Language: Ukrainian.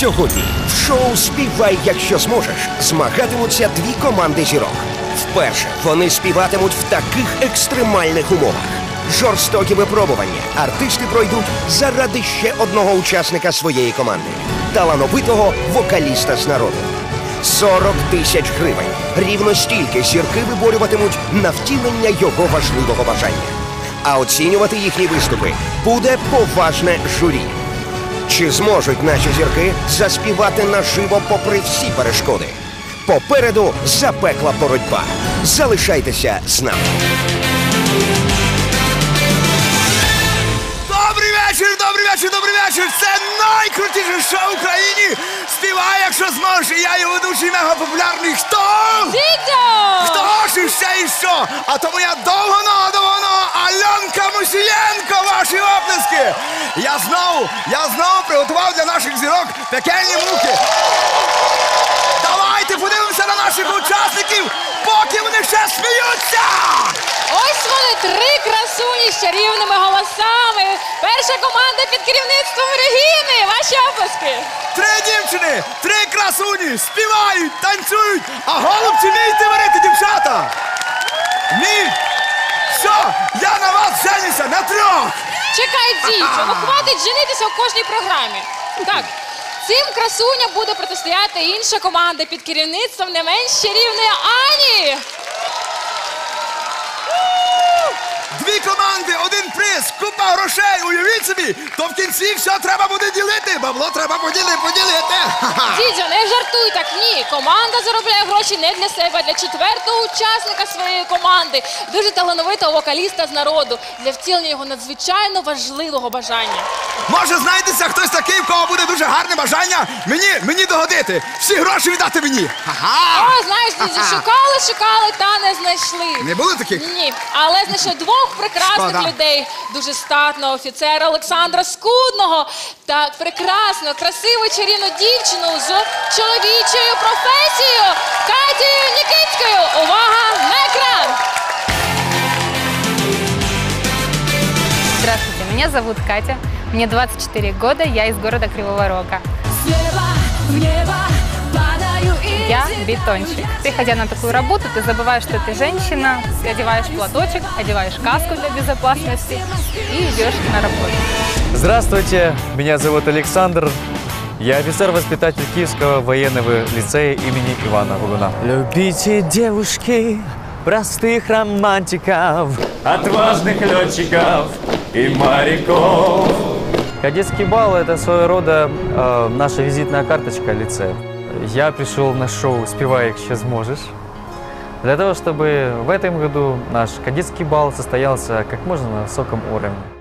Сьогодні в шоу Співай, якщо зможеш змагатимуться дві команди зірок. Вперше вони співатимуть в таких екстремальних умовах. Жорстокі випробування артисти пройдуть заради ще одного учасника своєї команди талановитого вокаліста з народу. 40 тисяч гривень. Рівно стільки зірки виборюватимуть на втілення його важливого бажання. А оцінювати їхні виступи буде поважне журі. Чи зможуть наші зірки заспівати наживо попри всі перешкоди? Попереду запекла боротьба. Залишайтеся з нами. Добрий вечір, добрий вечір, добрий вечір! Це найкрутіше шоу в Україні! Співай, якщо зможеш, і я його ведучий мегапопулярний. Хто? Дідьо! Хто ж іще і що? А то моя довгонога, довгонога Альонка Мусієнко, ваші оплески! Я знову, я знову приготував для наших зірок пекельні муки. Давайте подивимося на наших учасників, поки вони ще сміються! Ось вони три красуні з чарівними голосами. Перша команда під керівництвом Регіни. Ваші оплески. Три дівчини, три красуні, співають, танцюють, а голубці вмієте варити, дівчата! Вміють? Що? Я на вас! Дідьо, ну хватить женитися в кожній програмі. Так. Цим красуням буде протистояти інша команда під керівництвом не менш чарівної Ані. Дві команди, один приз, купа грошей, уявіть собі, то в кінці все треба буде ділити, бабло треба поділити, поділити. Ха-ха. Дідьо, не жартуй так. Ні. Команда заробляє гроші не для себе, а для четвертого учасника своєї команди, дуже талановитого вокаліста з народу, для втілення його надзвичайно важливого бажання. Може, знайдеться хтось такий, в кого буде дуже гарне бажання мені, мені догодити. Всі гроші віддати мені. Ха-ха! О, знаєш, дідьо, шукали, шукали та не знайшли. Не було таких? Ні, але знайшли двох прекрасних Шкода. людей. Дуже статного офіцера Олександра Скудного та прекрасну, красиву чарівну дівчину з чоловічою професією Катією Нікітською. Увага на екран! Здравствуйте, меня зовут Катя, мне 24 года, я из города Кривого Рога. С неба в небо падаю люблю. Приходя на такую работу, ты забываешь, что ты женщина, ты одеваешь платочек, одеваешь каску для безопасности и идешь на работу. Здравствуйте, меня зовут Александр. Я офицер-воспитатель Киевского военного лицея имени Ивана Угуна. Любите девушки, простых романтиков, отважных летчиков и моряков. Кадетский бал – это своего рода э, наша визитная карточка лицея. Я пришел на шоу «Спевай, если сможешь», для того, чтобы в этом году наш кадетский бал состоялся как можно на высоком уровне.